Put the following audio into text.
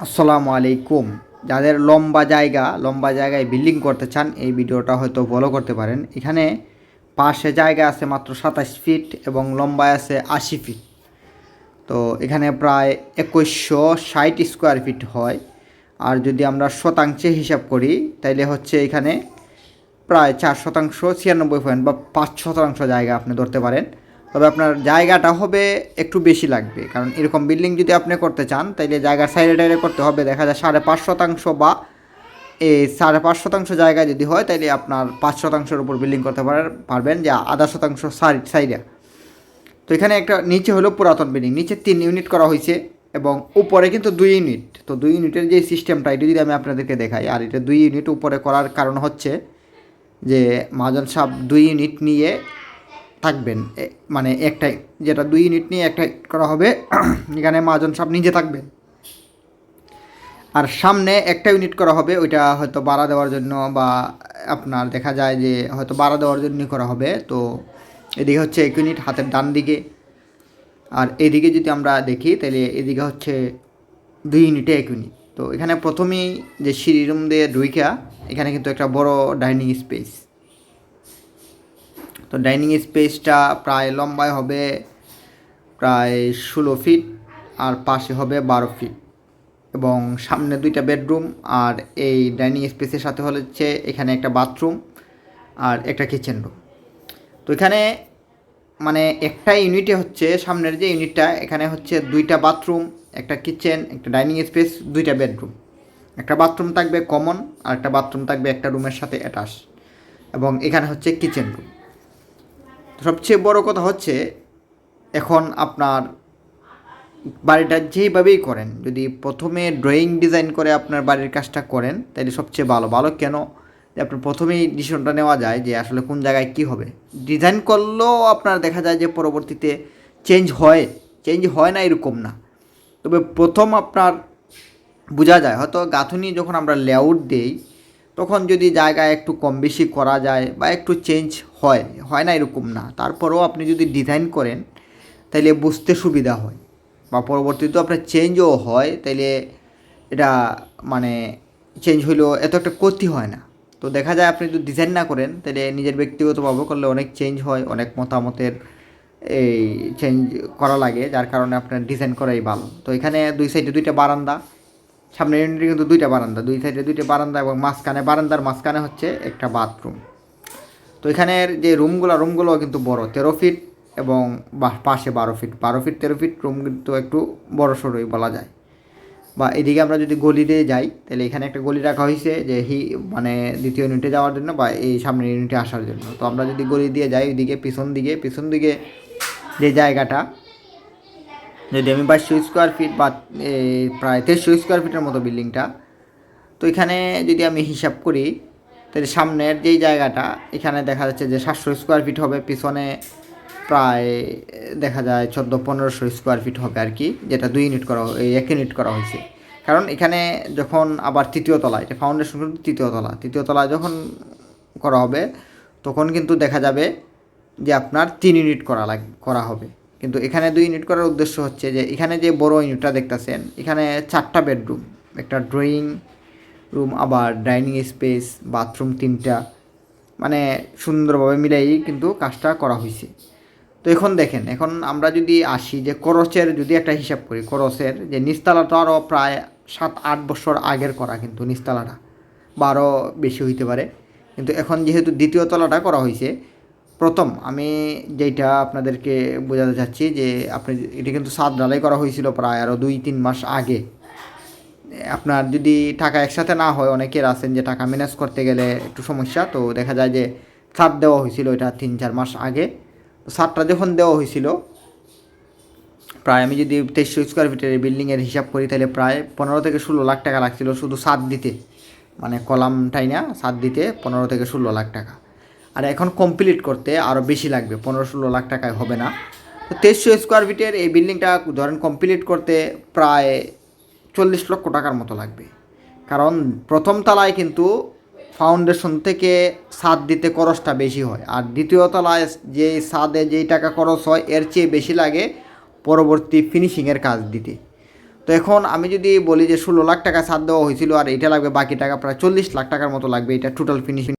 আসসালামু আলাইকুম। যাদের লম্বা জায়গা, লম্বা জায়গায় বিল্ডিং করতে চান, এই ভিডিওটা হয়তো ফলো করতে পারেন। এখানে পাশে জায়গা আছে মাত্র সাতাশ ফিট এবং লম্বায় আছে আশি ফিট তো এখানে প্রায় একুশশো ষাট স্কোয়ার ফিট হয়। আর যদি আমরা শতাংশে হিসাব করি, তাইলে হচ্ছে এখানে প্রায় চার শতাংশ, ছিয়ানব্বই পয়েন্ট বা পাঁচ শতাংশ জায়গা আপনি ধরতে পারেন। তবে আপনার জায়গাটা হবে একটু বেশি লাগবে। কারণ এরকম বিল্ডিং যদি আপনি করতে চান, তাইলে জায়গা সাইডে টাইডে করতে হবে। দেখা যায় সাড়ে পাঁচ শতাংশ বা এই সাড়ে পাঁচ শতাংশ জায়গা যদি হয়, তাইলে আপনার পাঁচ শতাংশের উপর বিল্ডিং করতে পার- পারবেন যে আধা শতাংশ সাইড সাইডে। তো এখানে একটা নিচে হলো পুরাতন বিল্ডিং। নিচে তিন ইউনিট করা হয়েছে এবং উপরে কিন্তু দুই ইউনিট। তো দুই ইউনিটের যে সিস্টেমটা, এটা যদি আমি আপনাদেরকে দেখাই, আর এটা দুই ইউনিট উপরে করার কারণ হচ্ছে যে মাজন সাহেব দুই ইউনিট নিয়ে থাকবেন মানে একটাই, যেটা দুই ইউনিট নিয়ে একটাই করা হবে, এখানে মহাজন সাহেব নিজে থাকবেন। আর সামনে একটা ইউনিট করা হবে, ওইটা হয়তো বাড়া দেওয়ার জন্য বা আপনার দেখা যায় যে হয়তো বাড়া দেওয়ার জন্য করা হবে, তো এদিকে হচ্ছে এক ইউনিট হাতের ডান দিকে। আর এদিকে যদি আমরা দেখি, তাহলে এদিকে হচ্ছে দুই ইউনিটে এক ইউনিট তো এখানে প্রথমেই যে সিঁড়ি রুম দিয়ে ঢুইকা, এখানে কিন্তু একটা বড় ডাইনিং স্পেস তো ডাইনিং স্পেসটা প্রায় লম্বায় হবে প্রায় ষোলো ফিট আর পাশে হবে বারো ফিট। এবং সামনে দুইটা বেডরুম আর এই ডাইনিং স্পেসের সাথে হচ্ছে এখানে একটা বাথরুম আর একটা কিচেন রুম। তো এখানে মানে একটা ইউনিটে হচ্ছে সামনের যে ইউনিটটা, এখানে হচ্ছে দুইটা বাথরুম, একটা কিচেন, একটা ডাইনিং স্পেস, দুইটা বেডরুম। একটা বাথরুম থাকবে কমন আর একটা বাথরুম থাকবে একটা রুমের সাথে অ্যাটাচ। এবং এখানে হচ্ছে কিচেন রুম। সবচেয়ে বড় কথা হচ্ছে এখন আপনার বাড়িটা যেইভাবেই করেন, যদি প্রথমে ড্রয়িং ডিজাইন করে আপনার বাড়ির কাজটা করেন তাহলে সবচেয়ে ভালো। ভালো কেন? আপনার প্রথমেই ডিসিশনটা নেওয়া যায় যে আসলে কোন জায়গায় কী হবে। ডিজাইন করলেও আপনার দেখা যায় যে পরবর্তীতে চেঞ্জ হয়। চেঞ্জ হয় না এরকম না। তবে প্রথম আপনার বোঝা যায়। হয়তো গাঁথুনি যখন আমরা লেআউট দেই তখন যদি জায়গায় একটু কম বেশি করা যায় বা একটু চেঞ্জ হয় হয় না এরকম না, তারপরেও আপনি যদি ডিজাইন করেন তাহলে বুঝতে সুবিধা হয়। বা পরবর্তীতে আপনার চেঞ্জও হয়, তাইলে এটা মানে চেঞ্জ হইলেও এত একটা ক্ষতি হয় না। তো দেখা যায় আপনি যদি ডিজাইন না করেন তাহলে নিজের ব্যক্তিগতভাবে করলে অনেক চেঞ্জ হয়, অনেক মতামতের এই চেঞ্জ করা লাগে, যার কারণে আপনার ডিজাইন করাই ভালো। তো এখানে দুই সাইডে দুইটা বারান্দা। সামনের ইউনিটে কিন্তু দুইটা বারান্দা, দুই সাইডে দুইটা বারান্দা এবং মাঝখানে, বারান্দার মাঝখানে হচ্ছে একটা বাথরুম। তো এখানের যে রুমগুলো রুমগুলো কিন্তু বড়, তেরো ফিট এবং পাশে বারো ফিট। বারো ফিট, তেরো ফিট রুম কিন্তু একটু বড় সড়োই বলা যায়। বা এদিকে আমরা যদি গলি দিয়ে যাই, তাহলে এখানে একটা গলি রাখা হয়েছে যে হি মানে দ্বিতীয় ইউনিটে যাওয়ার জন্য বা এই সামনের ইউনিটে আসার জন্য। তো আমরা যদি গলি দিয়ে যাই ওইদিকে, পিছন দিকে পিছন দিকে যে জায়গাটা যদি আমি বাইশশো স্কোয়ার ফিট বা প্রায় তেইশশো স্কোয়ার ফিটের মতো বিল্ডিংটা। তো এখানে যদি আমি হিসাব করি, তাহলে সামনের যেই জায়গাটা, এখানে দেখা যাচ্ছে যে সাতশো স্কোয়ার ফিট হবে, পিছনে প্রায়, দেখা যায় চোদ্দ পনেরোশো স্কোয়ার ফিট হবে আর কি, যেটা দুই ইউনিট করা এক ইউনিট করা হয়েছে। কারণ এখানে যখন আবার তৃতীয় তলা, এটা ফাউন্ডেশন কিন্তু তৃতীয় তলা তৃতীয় তলা যখন করা হবে, তখন কিন্তু দেখা যাবে যে আপনার তিন ইউনিট করা লাগ, করা হবে। কিন্তু এখানে দুই ইউনিট করার উদ্দেশ্য হচ্ছে যে, এখানে যে বড় ইউনিটটা দেখতেছেন, এখানে চারটা বেডরুম একটা ড্রয়িং রুম আবার ডাইনিং স্পেস বাথরুম তিনটা মানে সুন্দরভাবে মিলাই কিন্তু কাজটা করা হয়েছে তো এখন দেখেন, এখন আমরা যদি আসি যে করসের যদি একটা হিসাব করি করসের যে নিস্তালাটা আরও প্রায় সাত, আট বছর আগের করা কিন্তু নিস্তালাটা বা আরও বেশি হইতে পারে। কিন্তু এখন যেহেতু দ্বিতীয় তলাটা করা হয়েছে প্রথম আমি যেটা আপনাদেরকে বোঝাতে চাচ্ছি যে আপনি এটা কিন্তু সাত ডালাই করা হয়েছিল প্রায় আরও দুই, তিন মাস আগে। আপনার যদি টাকা একসাথে না হয়, অনেকের আছেন যে টাকা ম্যানেজ করতে গেলে একটু সমস্যা। তো দেখা যায় যে ছাদ দেওয়া হয়েছিল এটা তিন, চার মাস আগে। ছাদটা যখন দেওয়া হয়েছিল, প্রায় আমি যদি তেইশশো স্কোয়ার ফিটের বিল্ডিংয়ের হিসাব করি, তাহলে প্রায় পনেরো থেকে ষোলো লাখ টাকা লাগছিল শুধু ছাদ দিতে। মানে কলামটাই না ছাদ দিতে পনেরো থেকে ষোলো লাখ টাকা। আর এখন কমপ্লিট করতে আরও বেশি লাগবে, পনেরো ষোলো লাখ টাকায় হবে না। তো তেইশশো স্কোয়ার ফিটের এই বিল্ডিংটা ধরেন কমপ্লিট করতে প্রায় চল্লিশ লক্ষ টাকার মতো লাগবে। কারণ প্রথম তলায় কিন্তু ফাউন্ডেশন থেকে সাদ দিতে খরচটা বেশি হয়, আর দ্বিতীয় তলায় যে ছাদে যেই টাকা খরচ হয়, এর চেয়ে বেশি লাগে পরবর্তী ফিনিশিংয়ের কাজ দিতে। তো এখন আমি যদি বলি যে ষোলো লাখ টাকা সাদ দেওয়া হয়েছিল আর এটা লাগবে বাকি টাকা, প্রায় চল্লিশ লাখ টাকার মতো লাগবে এটা টোটাল ফিনিশিং